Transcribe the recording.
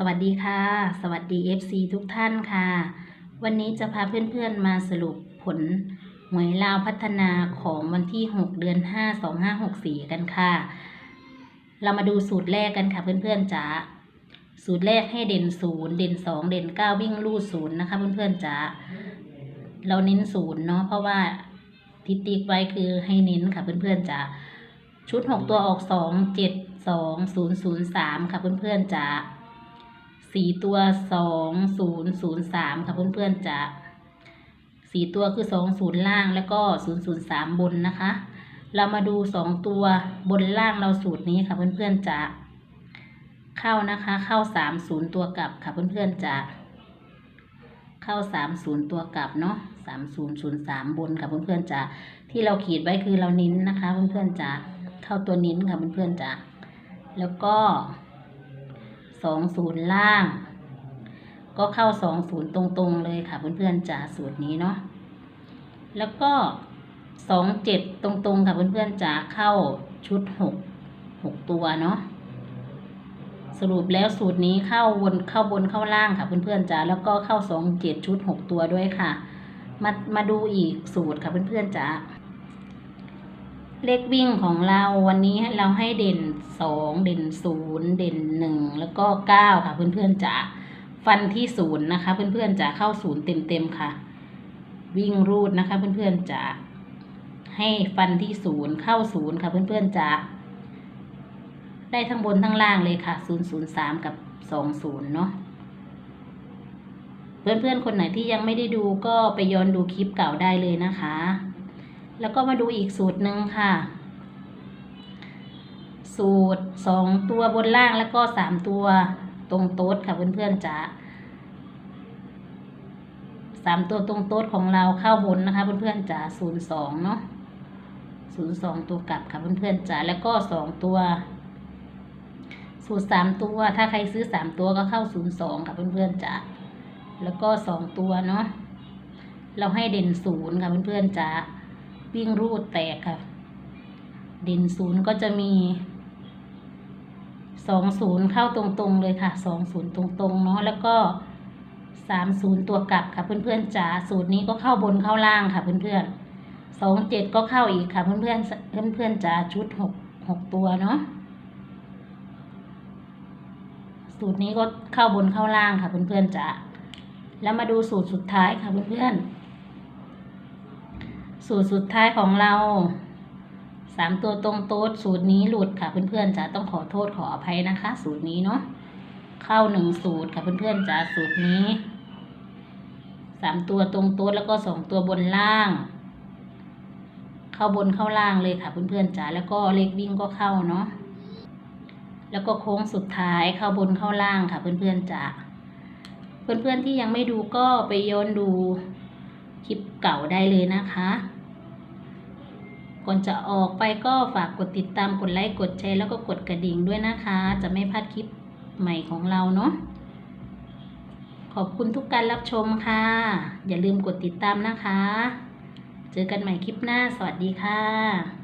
สวัสดีค่ะ สวัสดี FC ทุกท่านค่ะ วันนี้จะพาเพื่อนๆมาสรุปผลหวยลาวพัฒนาของวันที่ 6 เดือน 5 2564 กันค่ะ เรามาดูสูตรแรกกันค่ะ เพื่อนๆจ๋าสูตรแรกให้เด่นศูนย์เด่นสองเด่นเก้าวิ่งลูดศูนย์นะคะ เพื่อนๆจ๋าเราเน้นศูนย์เนาะเพราะว่าทิฏติ๊กไว้คือให้เน้นค่ะ เพื่อนๆจ๋าชุดหกตัวออกสองเจ็ดสองศูนย์ศูนย์สามค่ะเพื่อนๆจ๋า สี่ตัวสองศูนย์ศูนย์สามค่ะเพื่อนๆจะสี่ตัวคือสองศูนย์ล่างแล้วก็ศูนย์ศูนย์สามบนนะคะ เรามาดูสองตัวบนล่างเราสูตรนี้ค่ะเพื่อนๆจะเข้านะคะ เข้าสามศูนย์ตัวกลับค่ะเพื่อนๆจะเข้าสามศูนย์ตัวกลับเนาะสามศูนย์ศูนย์สามบนค่ะเพื่อนๆจะที่เราขีดไว้คือเรานิ้นนะคะ เพื่อนๆจะเข้าตัวนิ้นค่ะเพื่อนๆจะแล้วก็ สองศูนย์ล่าง ก็เข้าสองศูนย์ตรงๆเลยค่ะเพื่อนๆจ๋าสูตรนี้เนาะแล้วก็สองเจ็ดตรงๆค่ะเพื่อนๆจ๋าเข้าชุดหกหกตัวเนาะสรุปแล้วสูตรนี้เข้าวนเข้าบนเข้าล่างค่ะเพื่อนๆจ๋าแล้วก็เข้าสองเจ็ดชุดหกตัวด้วยค่ะ มามาดูอีกสูตรค่ะเพื่อนๆจ๋า เลขวิ่งของเราวันนี้เราให้เด่นสองเด่นศูนย์เด่นหนึ่งแล้วก็เก้าค่ะเพื่อนๆจะฟันที่ศูนย์นะคะ เพื่อนๆจะเข้าศูนย์เต็มๆค่ะ วิ่งรูดนะคะ เพื่อนๆจะให้ฟันที่ศูนย์เข้าศูนย์ค่ะเพื่อนๆจะได้ทั้งบนทั้งล่างเลยค่ะศูนย์ศูนย์สามกับสองศูนย์เนาะเพื่อนๆคนไหนที่ยังไม่ได้ดูก็ไปย้อนดูคลิปเก่าได้เลยนะคะ แล้วก็มาดูอีกสูตรหนึ่งค่ะ สูตรสองตัวบนล่างแล้วก็สามตัวตรงโต๊ดค่ะเพื่อนๆจ๋าสามตัวตรงโต๊ดของเราเข้าบนนะคะ เพื่อนๆจ๋าศูนย์สองเนาะศูนย์สองตัวกลับค่ะเพื่อนๆจ๋าแล้วก็สองตัว สูตรสามตัว ถ้าใครซื้อสามตัวก็เข้าศูนย์สองค่ะเพื่อนๆจ๋าแล้วก็สองตัวเนาะเราให้เด่นศูนย์ค่ะเพื่อนๆจ๋า วิ่งรูดแตกค่ะ เด่นศูนย์ก็จะมีสองศูนย์เข้าตรงๆเลยค่ะสองศูนย์ตรงๆเนาะแล้วก็สามศูนย์ตัวกลับค่ะเพื่อนๆจ๋าสูตรนี้ก็เข้าบนเข้าล่างค่ะเพื่อนๆสองเจ็ดก็เข้าอีกค่ะเพื่อนๆเพื่อนๆจ๋าชุดหกหกตัวเนาะสูตรนี้ก็เข้าบนเข้าล่างค่ะเพื่อนๆจ๋าแล้วมาดูสูตรสุดท้ายค่ะเพื่อนๆ สูตรสุดท้ายของเราสามตัวตรงโต๊ดสูตรนี้หลุดค่ะเพื่อนๆจะต้องขอโทษขออภัยนะคะ สูตรนี้เนาะเข้าหนึ่งสูตรค่ะเพื่อนๆจะสูตรนี้สามตัวตรงโต๊ดแล้วก็สองตัวบนล่าง เข้าบนเข้าล่างเลยค่ะเพื่อนๆจ๋าแล้วก็เลขวิ่งก็เข้าเนาะแล้วก็โค้งสุดท้ายเข้าบนเข้าล่างค่ะเพื่อนๆจ๋าเพื่อนๆที่ยังไม่ดูก็ไปย้อนดูคลิปเก่าได้เลยนะคะ ก่อนจะออกไปก็ฝากกดติดตามกดไลค์กดแชร์แล้วก็กดกระดิ่งด้วยนะคะ จะไม่พลาดคลิปใหม่ของเราเนาะขอบคุณทุกการรับชมค่ะ อย่าลืมกดติดตามนะคะ เจอกันใหม่คลิปหน้าสวัสดีค่ะ